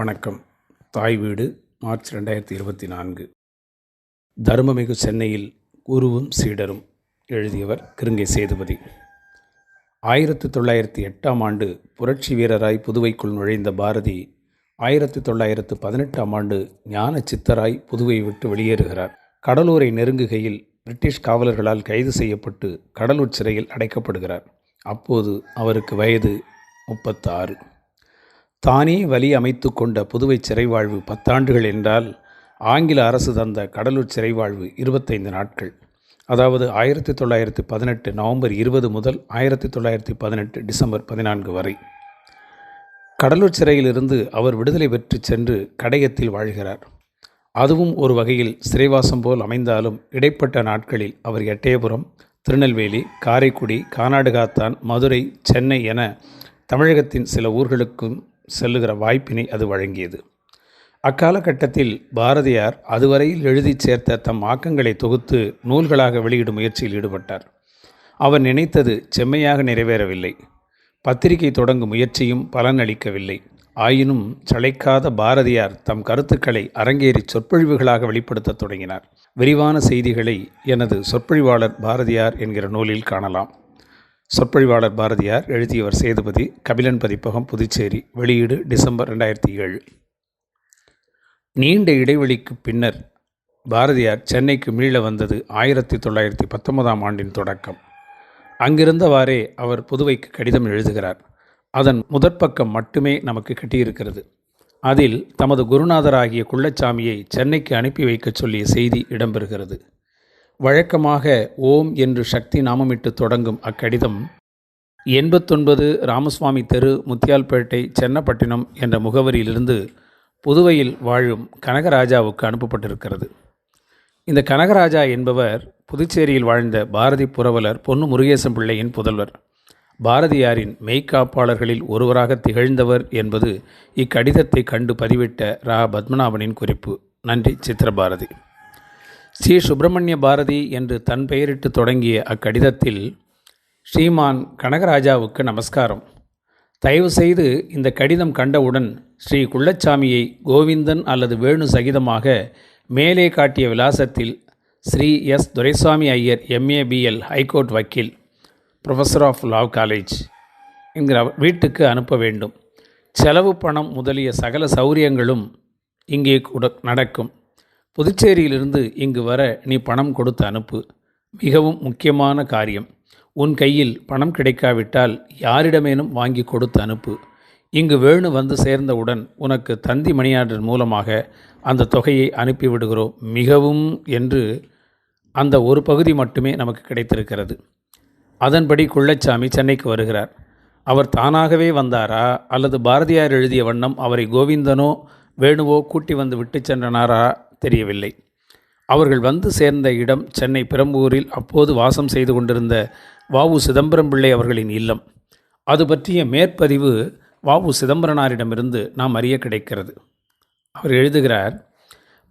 வணக்கம். தாய் வீடு மார்ச் ரெண்டாயிரத்தி இருபத்தி நான்கு. தருமமிகு சென்னையில் குருவும் சீடரும் எழுதியவர் கிருங்கை சேதுபதி. ஆயிரத்தி தொள்ளாயிரத்தி எட்டாம் ஆண்டு புரட்சி வீரராய் புதுவைக்குள் நுழைந்த பாரதி ஆயிரத்தி தொள்ளாயிரத்து பதினெட்டாம் ஆண்டு ஞான சித்தராய் புதுவை விட்டு வெளியேறுகிறார். கடலூரை நெருங்குகையில் பிரிட்டிஷ் காவலர்களால் கைது செய்யப்பட்டு கடலூர் சிறையில் அடைக்கப்படுகிறார். அப்போது அவருக்கு வயது முப்பத்தாறு. தானே வழி அமைத்து கொண்ட புதுவை சிறைவாழ்வு பத்தாண்டுகள் என்றால் ஆங்கில அரசு தந்த கடலூர் சிறைவாழ்வு இருபத்தைந்து நாட்கள். அதாவது ஆயிரத்தி தொள்ளாயிரத்தி பதினெட்டு நவம்பர் இருபது முதல் ஆயிரத்தி தொள்ளாயிரத்தி பதினெட்டு டிசம்பர் பதினான்கு வரை. கடலூர் சிறையிலிருந்து அவர் விடுதலை பெற்று சென்று கடையத்தில் வாழ்கிறார். அதுவும் ஒரு வகையில் சிறைவாசம் போல் அமைந்தாலும் இடைப்பட்ட நாட்களில் அவர் எட்டயபுரம் திருநெல்வேலி காரைக்குடி கானாடுகாத்தான் மதுரை சென்னை என தமிழகத்தின் சில ஊர்களுக்கும் செல்லுகிற வாய்ப்பினை அது வழங்கியது. அக்காலகட்டத்தில் பாரதியார் அதுவரையில் எழுதி சேர்த்த தம் ஆக்கங்களை தொகுத்து நூல்களாக வெளியிடும் முயற்சியில் ஈடுபட்டார். அவர் நினைத்தது செம்மையாக நிறைவேறவில்லை. பத்திரிகை தொடங்கும் முயற்சியும் பலனளிக்கவில்லை. ஆயினும் சளைக்காத பாரதியார் தம் கருத்துக்களை அரங்கேறி சொற்பொழிவுகளாக வெளிப்படுத்தத் தொடங்கினார். விரிவான செய்திகளை எனது சொற்பொழிவாளர் பாரதியார் என்கிற நூலில் காணலாம். சொற்பொழிவாளர் பாரதியார் எழுதியவர் சேதுபதி கபிலன் பதிப்பகம் புதுச்சேரி வெளியீடு டிசம்பர் ரெண்டாயிரத்தி ஏழு. நீண்ட இடைவெளிக்கு பின்னர் பாரதியார் சென்னைக்கு மீள வந்தது ஆயிரத்தி தொள்ளாயிரத்தி பத்தொன்பதாம் ஆண்டின் தொடக்கம். அங்கிருந்தவாறே அவர் புதுவைக்கு கடிதம் எழுதுகிறார். அதன் முதற்பக்கம் மட்டுமே நமக்கு கட்டியிருக்கிறது. அதில் தமது குருநாதராகிய குள்ளச்சாமியை சென்னைக்கு அனுப்பி வைக்கச் சொல்லிய செய்தி இடம்பெறுகிறது. வழக்கமாக ஓம் என்று சக்தி நாமமிட்டு தொடங்கும் அக்கடிதம் எண்பத்தொன்பது ராமசுவாமி தெரு முத்தியால்பேட்டை சென்னப்பட்டினம் என்ற முகவரியிலிருந்து புதுவையில் வாழும் கனகராஜாவுக்கு அனுப்பப்பட்டிருக்கிறது. இந்த கனகராஜா என்பவர் புதுச்சேரியில் வாழ்ந்த பாரதி புரவலர் பொன்னு முருகேசன் பிள்ளையின் புதல்வர். பாரதியாரின் மெய்க்காப்பாளர்களில் ஒருவராக திகழ்ந்தவர் என்பது இக்கடிதத்தை கண்டு பதிவிட்ட ரா. பத்மநாபனின் குறிப்பு. நன்றி சித்திரபாரதி. ஸ்ரீ சுப்பிரமணிய பாரதி என்று தன் பெயரிட்டு தொடங்கிய அக்கடிதத்தில் ஸ்ரீமான் கனகராஜாவுக்கு நமஸ்காரம். தயவு செய்து இந்த கடிதம் கண்டவுடன் ஸ்ரீ குள்ளச்சாமியை கோவிந்தன் அல்லது வேணு சகிதமாக மேலே காட்டிய விலாசத்தில் Sri S. Duraisamy Iyer MABL high court வக்கீல் ப்ரொஃபஸர் ஆஃப் லாவ் காலேஜ் என்கிற வீட்டுக்கு அனுப்ப வேண்டும். செலவு பணம் முதலிய சகல சௌரியங்களும் இங்கே கூட நடக்கும். புதுச்சேரியிலிருந்து இங்கு வர நீ பணம் கொடுத்து அனுப்பு. மிகவும் முக்கியமான காரியம். உன் கையில் பணம் கிடைக்காவிட்டால் யாரிடமேனும் வாங்கி கொடுத்து அனுப்பு. இங்கு வேணு வந்து சேர்ந்தவுடன் உனக்கு தந்தி மணியாளர் மூலமாக அந்த தொகையை அனுப்பிவிடுகிறோம். மிகவும் என்று அந்த ஒரு பகுதி மட்டுமே நமக்கு கிடைத்திருக்கிறது. அதன்படி குள்ளச்சாமி சென்னைக்கு வருகிறார். அவர் தானாகவே வந்தாரா? அல்லது பாரதியார் எழுதிய வண்ணம் அவரை கோவிந்தனோ வேணுவோ கூட்டி வந்து விட்டு சென்றனாரா? தெரியவில்லை. அவர்கள் வந்து சேர்ந்த இடம் சென்னை பெரம்பூரில் அப்போது வாசம் செய்து கொண்டிருந்த வாவு சிதம்பரம் பிள்ளை அவர்களின் இல்லம். அது பற்றிய மேற்பதிவு வாவு சிதம்பரனாரிடமிருந்து நாம் அறிய கிடைக்கிறது. அவர் எழுதுகிறார்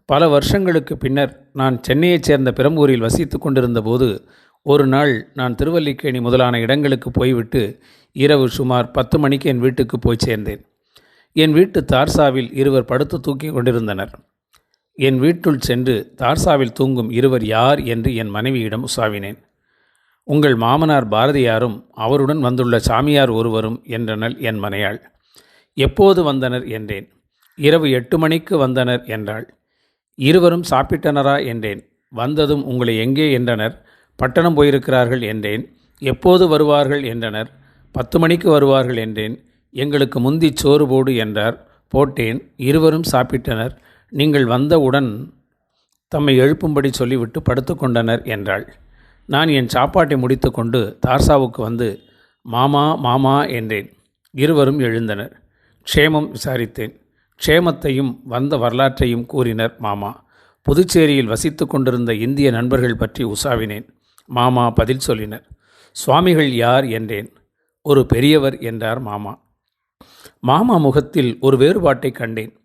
பல வருஷங்களுக்கு பின்னர் நான் சென்னையைச் சேர்ந்த பெரம்பூரில் வசித்து கொண்டிருந்த போது ஒரு நாள் நான் திருவல்லிக்கேணி முதலான இடங்களுக்கு போய்விட்டு இரவு சுமார் பத்து மணிக்கு என் வீட்டுக்கு போய் சேர்ந்தேன். என் வீட்டு தார்சாவில் இருவர் படுத்து தூக்கி கொண்டிருந்தனர். என் வீட்டுள் சென்று தார்சாவில் தூங்கும் இருவர் யார் என்று என் மனைவியிடம் உசாவினேன். உங்கள் மாமனார் பாரதியாரும் அவருடன் வந்துள்ள சாமியார் ஒருவரும் என்றனள் என் மனையாள். எப்போது வந்தனர் என்றேன். இரவு எட்டு மணிக்கு வந்தனர் என்றாள். இருவரும் சாப்பிட்டனரா என்றேன். வந்ததும் உங்களை எங்கே என்றனர். பட்டணம் போயிருக்கிறார்கள் என்றேன். எப்போது வருவார்கள் என்றனர். பத்து மணிக்கு வருவார்கள் என்றேன். எங்களுக்கு முந்தி சோறு போடு என்றார். போட்டேன். இருவரும் சாப்பிட்டனர். நீங்கள் வந்தவுடன் தம்மை எழுப்பும்படி சொல்லிவிட்டு படுத்துக்கொண்டனர் என்றாள். நான் என் சாப்பாட்டை முடித்துக்கொண்டு தார்சாவுக்கு வந்து மாமா மாமா என்றேன். இருவரும் எழுந்தனர். க்ஷேமம் விசாரித்தேன். க்ஷேமத்தையும் வந்த வரலாற்றையும் கூறினர் மாமா. புதுச்சேரியில் வசித்து கொண்டிருந்த இந்திய நண்பர்கள் பற்றி உசாவினேன். மாமா பதில் சொல்லினர். சுவாமிகள் யார்? என்றேன். ஒரு பெரியவர் என்றார் மாமா. மாமா முகத்தில் ஒரு வேறுபாட்டை கண்டேன்.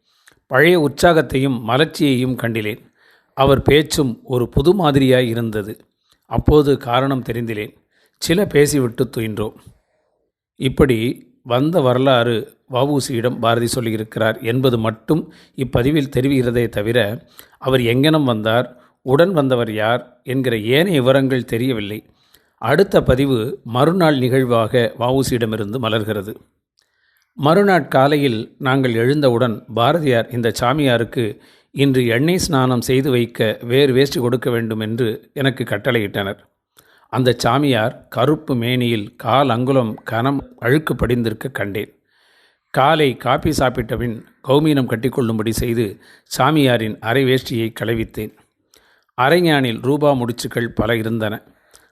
பழைய உற்சாகத்தையும் மலர்ச்சியையும் கண்டிலேன். அவர் பேச்சும் ஒரு புது மாதிரியாய் இருந்தது. அப்போது காரணம் தெரிந்திலேன். சில பேசிவிட்டு துயின்றோம். இப்படி வந்த வரலாறு வவுசியிடம் பாரதி சொல்லியிருக்கிறார் என்பது மட்டும் இப்பதிவில் தெரிவிக்கிறதே தவிர அவர் எங்கனம் வந்தார் உடன் வந்தவர் யார் என்கிற ஏனைய விவரங்கள் தெரியவில்லை. அடுத்த பதிவு மறுநாள் நிகழ்வாக வவுசியிடமிருந்து மலர்கிறது. மறுநாள் காலையில் நாங்கள் எழுந்தவுடன் பாரதியார் இந்த சாமியாருக்கு இன்று எண்ணெய் ஸ்நானம் செய்து வைக்க வேறு வேஷ்டி கொடுக்க வேண்டும் என்று எனக்கு கட்டளையிட்டனர். அந்த சாமியார் கருப்பு மேனியில் கால் அங்குலம் கனம் அழுக்கு படிந்திருக்க கண்டேன். காலை காப்பி சாப்பிட்டபின் கௌமீனம் கட்டிக்கொள்ளும்படி செய்து சாமியாரின் அரை வேஷ்டியை களைவித்தேன் அரைஞானில் ரூபா முடிச்சுக்கள் பல இருந்தன.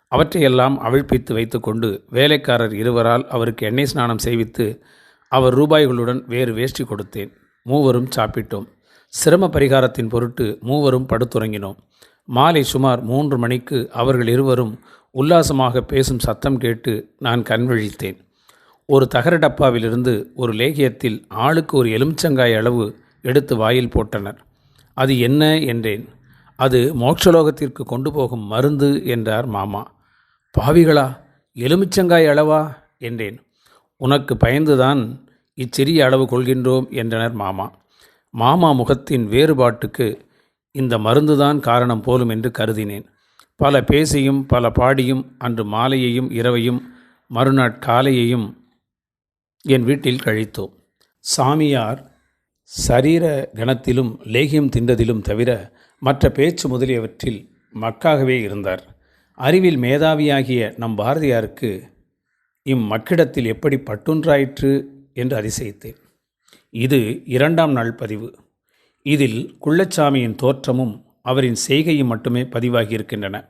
அவற்றையெல்லாம் அவிழ்ப்பித்து வைத்துக்கொண்டு வேலைக்காரர் இருவரால் அவருக்கு எண்ணெய் ஸ்நானம் செய்வித்து அவர் ரூபாய்களுடன் வேறு வேஷ்டி கொடுத்தேன். மூவரும் சாப்பிட்டோம். சிரம பரிகாரத்தின் பொருட்டு மூவரும் படுத்துறங்கினோம் மாலை சுமார் மூன்று மணிக்கு அவர்கள் இருவரும் உல்லாசமாக பேசும் சத்தம் கேட்டு நான் கண்விழித்தேன் ஒரு தகர டப்பாவிலிருந்து ஒரு லேகியத்தில் ஆளுக்கு ஒரு எலுமிச்சங்காய் அளவு எடுத்து வாயில் போட்டனர். அது என்ன என்றேன். அது மோட்சலோகத்திற்கு கொண்டு போகும் மருந்து என்றார் மாமா. பாவிகளா எலுமிச்சங்காய் அளவா என்றேன். உனக்கு பயந்துதான் இச்சிறிய அளவு கொள்கின்றோம் என்றனர் மாமா. மாமா முகத்தின் வேறுபாட்டுக்கு இந்த மருந்துதான் காரணம் போலும் என்று கருதினேன். பல பேசியும் பல பாடியும் அன்று மாலையையும் இரவையும் மறுநாள் காலையையும் என் வீட்டில் கழித்தோம். சாமியார் சரீர கணத்திலும் லேகியம் தின்றதிலும் தவிர மற்ற பேச்சு முதலியவற்றில் மக்காகவே இருந்தார். அறிவில் மேதாவியாகிய நம் பாரதியாருக்கு இம்மக்கிடத்தில் எப்படி பட்டுன்றாயிற்று என்று அதிசயித்தேன். இது இரண்டாம் நாள் பதிவு. இதில் குள்ளச்சாமியின் தோற்றமும் அவரின் செய்கையும் மட்டுமே பதிவாகியிருக்கின்றன.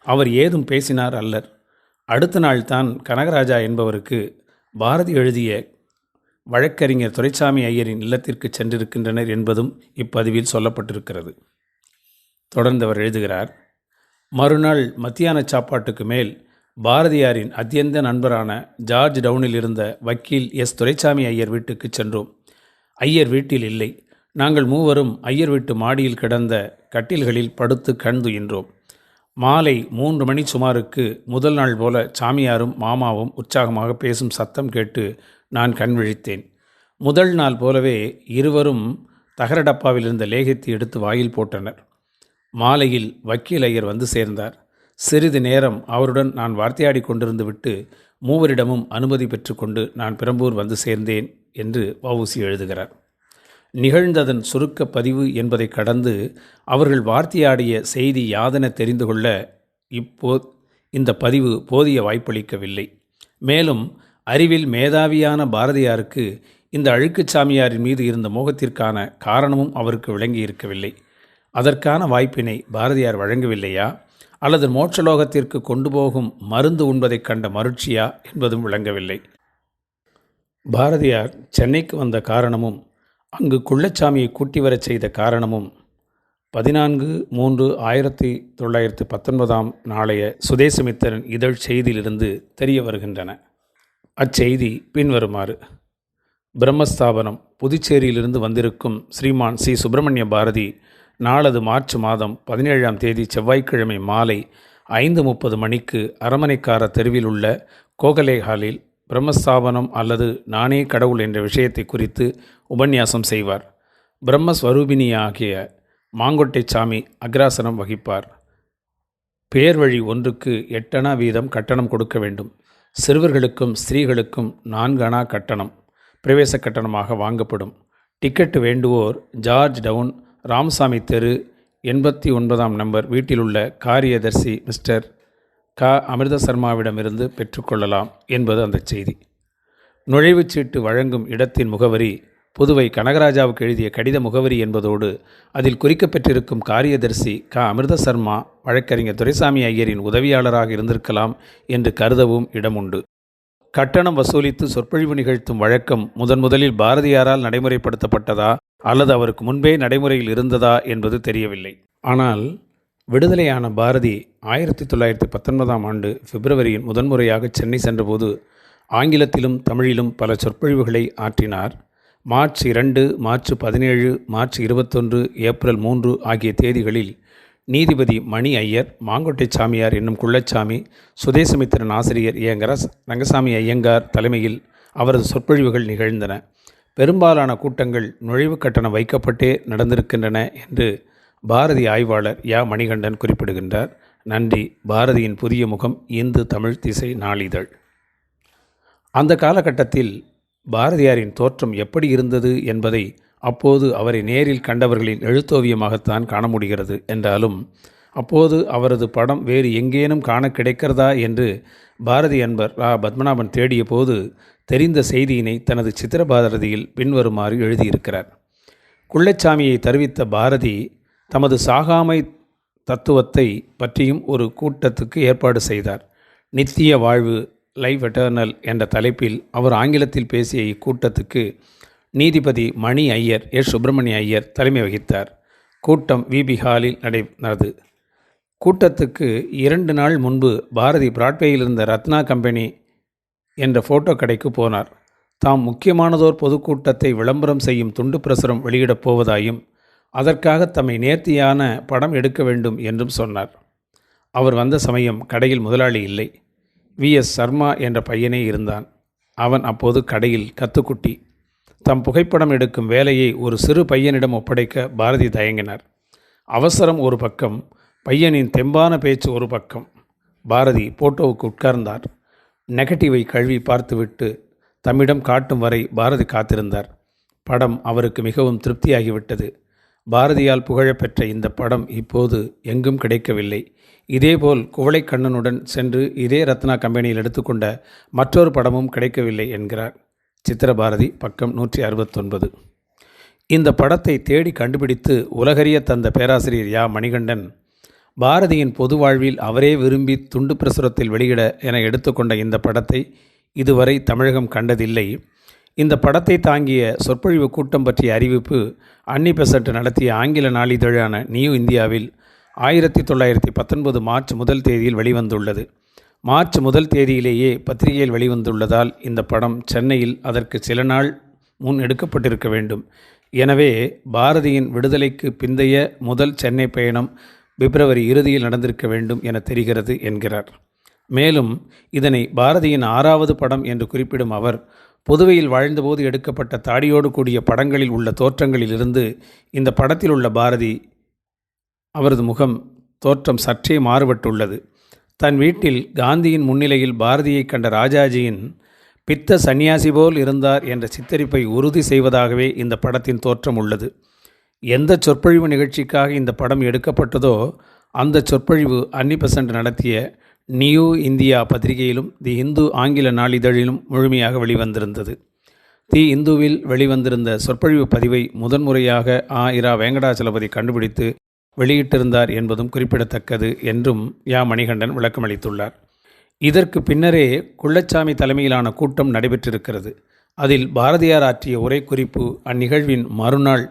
அவர் ஏதும் பேசினார் அல்லர். அடுத்த நாள் தான் கனகராஜா என்பவருக்கு பாரதி எழுதிய வழக்கறிஞர் துரைசாமி ஐயரின் இல்லத்திற்கு சென்றிருக்கின்றனர் என்பதும் இப்பதிவில் சொல்லப்பட்டிருக்கிறது. தொடர்ந்து அவர் எழுதுகிறார் மறுநாள் மத்தியான சாப்பாட்டுக்கு மேல் பாரதியாரின் அத்தியந்த நண்பரான ஜார்ஜ் டவுனில் இருந்த வக்கீல் எஸ். துரைசாமி ஐயர் வீட்டுக்கு சென்றோம். ஐயர் வீட்டில் இல்லை. நாங்கள் மூவரும் ஐயர் வீட்டு மாடியில் கிடந்த கட்டில்களில் படுத்து கண் துயின்றோம். மாலை மூன்று மணி சுமாருக்கு முதல் நாள் போல சாமியாரும் மாமாவும் உற்சாகமாக பேசும் சத்தம் கேட்டு நான் கண் விழித்தேன். முதல் நாள் போலவே இருவரும் தகர டப்பாவில் இருந்த லேகத்தை எடுத்து வாயில் போட்டனர். மாலையில் வக்கீல் ஐயர் வந்து சேர்ந்தார். சிறிது நேரம் அவருடன் நான் வார்த்தையாடி கொண்டிருந்து விட்டு மூவரிடமும் அனுமதி பெற்றுக்கொண்டு நான் பெரம்பூர் வந்து சேர்ந்தேன் என்று வவுசி எழுதுகிறார். நிகழ்ந்ததன் சுருக்க பதிவு என்பதை கடந்து அவர்கள் வார்த்தையாடிய செய்தி யாதென தெரிந்து கொள்ள இப்போ இந்த பதிவு போதிய வாய்ப்பளிக்கவில்லை. மேலும் அறிவில் மேதாவியான பாரதியாருக்கு இந்த அழுக்குச் சாமியாரின் மீது இருந்த மோகத்திற்கான காரணமும் அவருக்கு விளங்கி இருக்கவில்லை அதற்கான வாய்ப்பினை பாரதியார் வழங்கவில்லையா? அல்லது மோட்சலோகத்திற்கு கொண்டு போகும் மருந்து உண்பதைக் கண்ட மருட்சியா என்பதும் விளங்கவில்லை. பாரதியார் சென்னைக்கு வந்த காரணமும் அங்கு குள்ளச்சாமியை கூட்டி வரச் செய்த காரணமும் பதினான்கு மூன்று ஆயிரத்தி தொள்ளாயிரத்தி பத்தொன்பதாம் நாளைய சுதேசமித்திரன் இதழ் செய்தியிலிருந்து தெரிய வருகின்றன. அச்செய்தி பின்வருமாறு. பிரம்மஸ்தாபனம் புதுச்சேரியிலிருந்து வந்திருக்கும் ஸ்ரீமான் சி. சுப்பிரமணிய பாரதி நாளது மார்ச் மாதம் பதினேழாம் தேதி செவ்வாய்க்கிழமை மாலை ஐந்து முப்பது மணிக்கு அரமனைக்கார தெருவில் உள்ள கோகலே ஹாலில் பிரம்மஸ்தாபனம் அல்லது நானே கடவுள் என்ற விஷயத்தை குறித்து உபன்யாசம் செய்வார். பிரம்மஸ்வரூபிணியாகிய மாங்கொட்டை சாமி அக்ராசனம் வகிப்பார். பேர் வழி ஒன்றுக்கு எட்டணா வீதம் கட்டணம் கொடுக்க வேண்டும். சிறுவர்களுக்கும் ஸ்திரீகளுக்கும் நான்கு அணா கட்டணம். பிரவேச கட்டணமாக வாங்கப்படும். டிக்கெட்டு வேண்டுவோர் ஜார்ஜ் டவுன் ராமசாமி தெரு எண்பத்தி ஒன்பதாம் நம்பர் வீட்டிலுள்ள காரியதர்சி மிஸ்டர் க. அமிர்த சர்மாவிடமிருந்து பெற்றுக்கொள்ளலாம் என்பது அந்த செய்தி. நுழைவுச் சீட்டு வழங்கும் இடத்தின் முகவரி புதுவை கனகராஜாவுக்கு எழுதிய கடித முகவரி என்பதோடு அதில் குறிக்கப்பெற்றிருக்கும் காரியதர்சி க. அமிர்த சர்மா வழக்கறிஞர் துரைசாமி ஐயரின் உதவியாளராக இருந்திருக்கலாம் என்று கருதவும் இடமுண்டு. கட்டணம் வசூலித்து சொற்பொழிவு நிகழ்த்தும் வழக்கம் முதன் முதலில் பாரதியாரால் நடைமுறைப்படுத்தப்பட்டதா? அல்லது அவருக்கு முன்பே நடைமுறையில் இருந்ததா என்பது தெரியவில்லை. ஆனால் விடுதலையான பாரதி ஆயிரத்தி தொள்ளாயிரத்தி பத்தொன்பதாம் ஆண்டு பிப்ரவரியில் முதன்முறையாக சென்னை சென்றபோது ஆங்கிலத்திலும் தமிழிலும் பல சொற்பொழிவுகளை ஆற்றினார். மார்ச் இரண்டு மார்ச் பதினேழு மார்ச் இருபத்தொன்று ஏப்ரல் மூன்று ஆகிய தேதிகளில் நீதிபதி மணி ஐயர் மாங்கொட்டை சாமியார் என்னும் குள்ளச்சாமி சுதேசமித்திரன் ஆசிரியர் ஏங்கரஸ் ரங்கசாமி ஐயங்கார் தலைமையில் அவரது சொற்பொழிவுகள் நிகழ்ந்தன. பெரும்பாலான கூட்டங்கள் நுழைவு கட்டணம் வைக்கப்பட்டே நடந்திருக்கின்றன என்று பாரதி ஆய்வாளர் யா மணிகண்டன் குறிப்பிடுகின்றார். நன்றி. பாரதியின் புதிய முகம் இந்து தமிழ் திசை நாளிதழ். அந்த காலகட்டத்தில் பாரதியாரின் தோற்றம் எப்படி இருந்தது என்பதை அப்போது அவரை நேரில் கண்டவர்களின் எழுத்தோவியமாகத்தான் காண முடிகிறது என்றாலும் அப்போது அவரது படம் வேறு எங்கேனும் காண கிடைக்கிறதா என்று பாரதி அன்பர் ரா பத்மநாபன் தேடிய போது தெரிந்த செய்தியினை தனது சித்திரபாரதியில் பின்வருமாறு எழுதியிருக்கிறார். குள்ளச்சாமியை தருவித்த பாரதி தமது சாகாமை தத்துவத்தை பற்றியும் ஒரு கூட்டத்துக்கு ஏற்பாடு செய்தார். நித்திய வாழ்வு லைஃப் எட்டர்னல் என்ற தலைப்பில் அவர் ஆங்கிலத்தில் பேசிய இக்கூட்டத்துக்கு நீதிபதி மணி ஐயர் எஸ் சுப்பிரமணிய ஐயர் தலைமை வகித்தார். கூட்டம் விபி ஹாலில் நடந்தது. கூட்டத்துக்கு இரண்டு நாள் முன்பு பாரதி பிராட்வேயில் இருந்த ரத்னா கம்பெனி என்ற ஃபோட்டோ கடைக்கு போனார். தாம் முக்கியமானதோர் பொதுக்கூட்டத்தை விளம்பரம் செய்யும் துண்டு பிரசுரம் வெளியிடப் போவதாயும் அதற்காக தம்மை நேர்த்தியான படம் எடுக்க வேண்டும் என்றும் சொன்னார். அவர் வந்த சமயம் கடையில் முதலாளி இல்லை. வி. எஸ். சர்மா என்ற பையனே இருந்தான். அவன் அப்போது கடையில் கத்துக்குட்டி. தம் புகைப்படம் எடுக்கும் வேலையை ஒரு சிறு பையனிடம் ஒப்படைக்க பாரதி தயங்கினார். அவசரம் ஒரு பக்கம் பையனின் தெம்பான பேச்சு ஒரு பக்கம். பாரதி போட்டோவுக்கு உட்கார்ந்தார். நெகட்டிவை கழுவி பார்த்துவிட்டு தம்மிடம் காட்டும் வரை பாரதி காத்திருந்தார். படம் அவருக்கு மிகவும் திருப்தியாகிவிட்டது. பாரதியால் புகழப்பெற்ற இந்த படம் இப்போது எங்கும் கிடைக்கவில்லை. இதேபோல் குவளைக்கண்ணனுடன் சென்று இதே ரத்னா கம்பெனியில் எடுத்துக்கொண்ட மற்றொரு படமும் கிடைக்கவில்லை என்கிறார். சித்திரபாரதி பக்கம் நூற்றி அறுபத்தொன்பது இந்த படத்தை தேடி கண்டுபிடித்து உலகறிய தந்த பேராசிரியர் யா மணிகண்டன் பாரதியின் பொது வாழ்வில் அவரே விரும்பி துண்டு பிரசுரத்தில் வெளியிட என எடுத்துக்கொண்ட இந்த படத்தை இதுவரை தமிழகம் கண்டதில்லை. இந்த படத்தை தாங்கிய சொற்பொழிவு கூட்டம் பற்றிய அறிவிப்பு அன்னி பெசன்ட் நடத்திய ஆங்கில நாளிதழான நியூ இந்தியாவில் ஆயிரத்தி தொள்ளாயிரத்தி பத்தொன்பது மார்ச் முதல் தேதியில் வெளிவந்துள்ளது. மார்ச் முதல் தேதியிலேயே பத்திரிகையில் வெளிவந்துள்ளதால் இந்த படம் சென்னையில் அதற்கு சில நாள் முன் எடுக்கப்பட்டிருக்க வேண்டும். எனவே பாரதியின் விடுதலைக்கு பிந்தைய முதல் சென்னை பயணம் பிப்ரவரி இறுதியில் நடந்திருக்க வேண்டும் என தெரிகிறது என்கிறார். மேலும் இதனை பாரதியின் ஆறாவது படம் என்று குறிப்பிடும் அவர் புதுவையில் வாழ்ந்தபோது எடுக்கப்பட்ட தாடியோடு கூடிய படங்களில் உள்ள தோற்றங்களிலிருந்து இந்த படத்தில் உள்ள பாரதி அவரது முகம் தோற்றம் சற்றே மாறுபட்டுள்ளது. தன் வீட்டில் காந்தியின் முன்னிலையில் பாரதியை கண்ட ராஜாஜியின் பித்த சந்நியாசி போல் இருந்தார் என்ற சித்தரிப்பை உறுதி செய்வதாகவே இந்த படத்தின் தோற்றம் உள்ளது. எந்த சொற்பொழிவு நிகழ்ச்சிக்காக இந்த படம் எடுக்கப்பட்டதோ அந்த சொற்பொழிவு அன்னி பெசன்ட் நடத்திய நியூ இந்தியா பத்திரிகையிலும் தி இந்து ஆங்கில நாளிதழிலும் முழுமையாக வெளிவந்திருந்தது. தி இந்துவில் வெளிவந்திருந்த சொற்பொழிவு பதிவை முதன்முறையாக ஆ இரா வெங்கடாச்சலபதி கண்டுபிடித்து வெளியிட்டிருந்தார் என்பதும் குறிப்பிடத்தக்கது என்றும் யா மணிகண்டன் விளக்கமளித்துள்ளார். இதற்கு பின்னரே குள்ளச்சாமி தலைமையிலான கூட்டம் நடைபெற்றிருக்கிறது. அதில் பாரதியார் ஆற்றிய உரை குறிப்பு அந்நிகழ்வின் மறுநாள்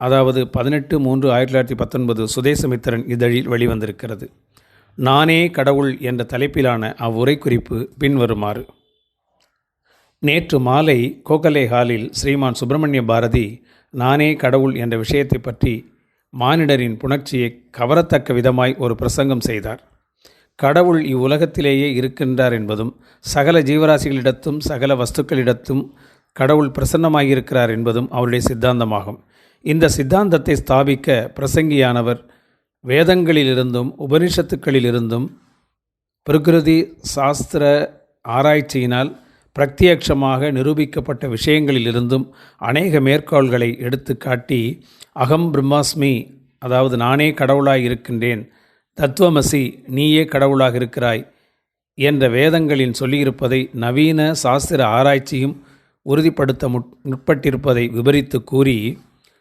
அதாவது பதினெட்டு மூன்று ஆயிரத்தி தொள்ளாயிரத்தி பத்தொன்பது சுதேசமித்திரன் இதழில் வெளிவந்திருக்கிறது. நானே கடவுள் என்ற தலைப்பிலான அவ்வுரை குறிப்பு பின்வருமாறு. நேற்று மாலை கோகலே ஹாலில் ஸ்ரீமான் சுப்பிரமணிய பாரதி நானே கடவுள் என்ற விஷயத்தை பற்றி மானிடரின் புணர்ச்சியை கவரத்தக்க விதமாய் ஒரு பிரசங்கம் செய்தார். கடவுள் இவ்வுலகத்திலேயே இருக்கின்றார் என்பதும் சகல ஜீவராசிகளிடத்தும் சகல வஸ்துக்களிடத்தும் கடவுள் பிரசன்னமாகியிருக்கிறார் என்பதும் அவருடைய சித்தாந்தமாகும். இந்த சித்தாந்தத்தை ஸ்தாபிக்க பிரசங்கியானவர் வேதங்களிலிருந்தும் உபனிஷத்துக்களிலிருந்தும் பிரகிருதி சாஸ்திர ஆராய்ச்சியினால் பிரத்யட்சமாக நிரூபிக்கப்பட்ட விஷயங்களிலிருந்தும் அநேக மேற்கோள்களை எடுத்து காட்டி அகம் பிரம்மாஸ்மி அதாவது நானே கடவுளாய் இருக்கின்றேன் தத்துவமசி நீயே கடவுளாக இருக்கிறாய் என்ற வேதங்களில் சொல்லியிருப்பதை நவீன சாஸ்திர ஆராய்ச்சியும் உறுதிப்படுத்த முற்பட்டிருப்பதை விபரித்து கூறி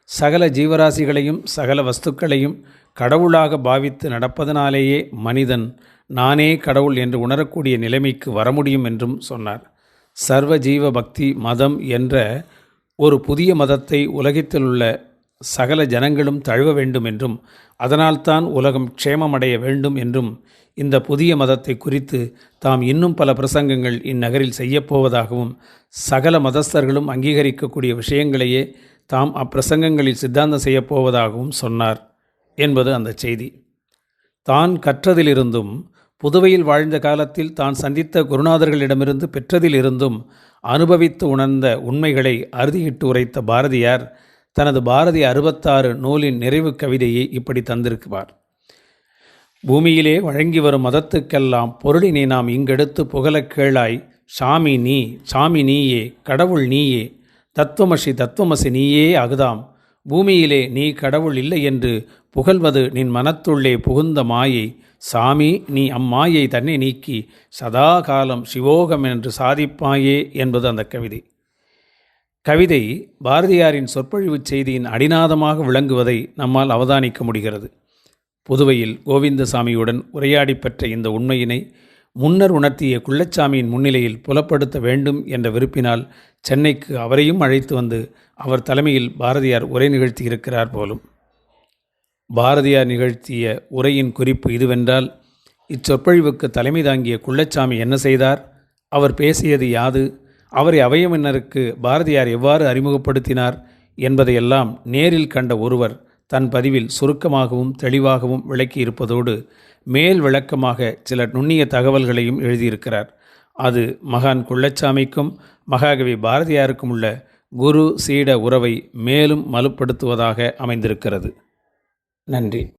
சகல ஜீவராசிகளையும் சகல வஸ்துக்களையும் கடவுளாக பாவித்து நடப்பதனாலேயே மனிதன் நானே கடவுள் என்று உணரக்கூடிய நிலைமைக்கு வர முடியும் என்றும் சொன்னார். சர்வ ஜீவ பக்தி மதம் என்ற ஒரு புதிய மதத்தை உலகத்தில் உள்ள சகல ஜனங்களும் தழுவ வேண்டும் என்றும் அதனால்தான் உலகம் க்ஷேமமடைய வேண்டும் என்றும் இந்த புதிய மதத்தை குறித்து தாம் இன்னும் பல பிரசங்கங்கள் இந்நகரில் செய்யப்போவதாகவும் சகல மதஸ்தர்களும் அங்கீகரிக்கக்கூடிய விஷயங்களையே தாம் அப்பிரசங்கங்களில் சித்தாந்தம் செய்யப்போவதாகவும் சொன்னார் என்பது அந்த செய்தி. தான் கற்றதிலிருந்தும் புதுவையில் வாழ்ந்த காலத்தில் தான் சந்தித்த குருநாதர்களிடமிருந்து பெற்றதிலிருந்தும் அனுபவித்து உணர்ந்த உண்மைகளை அறுதியிட்டு உரைத்த பாரதியார் தனது பாரதி அறுபத்தாறு நூலின் நிறைவு கவிதையை இப்படி தந்திருக்கிறார் பூமியிலே வழங்கி வரும் மதத்துக்கெல்லாம் பொருளினை நாம் இங்கெடுத்து புகழக் கேளாய் சாமி நீ சாமி நீயே கடவுள் நீயே தத்துவமசி தத்துவமசி நீயே அகுதாம். பூமியிலே நீ கடவுள் இல்லை என்று புகழ்வது நின் மனத்துள்ளே புகுந்த மாயை. சாமி நீ அம்மாயை தன்னை நீக்கி சதா காலம் சிவோகம் என்று சாதிப்பாயே என்பது அந்த கவிதை. கவிதை பாரதியாரின் சொற்பொழிவுச் செய்தியின் அடிநாதமாக விளங்குவதை நம்மால் அவதானிக்க முடிகிறது. புதுவையில் கோவிந்தசாமியுடன் உரையாடி பெற்ற இந்த உண்மையினை முன்னர் உணர்த்திய குள்ளச்சாமியின் முன்னிலையில் புலப்படுத்த வேண்டும் என்ற விருப்பினால் சென்னைக்கு அவரையும் அழைத்து வந்து அவர் தலைமையில் பாரதியார் உரை நிகழ்த்தியிருக்கிறார் போலும். பாரதியார் நிகழ்த்திய உரையின் குறிப்பு இதுவென்றால் இச்சொற்பொழிவுக்கு தலைமை தாங்கிய குள்ளச்சாமி என்ன செய்தார்? அவர் பேசியது யாது? அவரை அவையமன்னருக்கு பாரதியார் எவ்வாறு அறிமுகப்படுத்தினார்? என்பதையெல்லாம் நேரில் கண்ட ஒருவர் தன் பதிவில் சுருக்கமாகவும் தெளிவாகவும் விளக்கியிருப்பதோடு மேல் விளக்கமாக சில நுண்ணிய தகவல்களையும் எழுதியிருக்கிறார். அது மகான் குள்ளச்சாமிக்கும் மகாகவி பாரதியாருக்கும் உள்ள குரு சீட உறவை மேலும் மலுப்படுத்துவதாக அமைந்திருக்கிறது. நன்றி.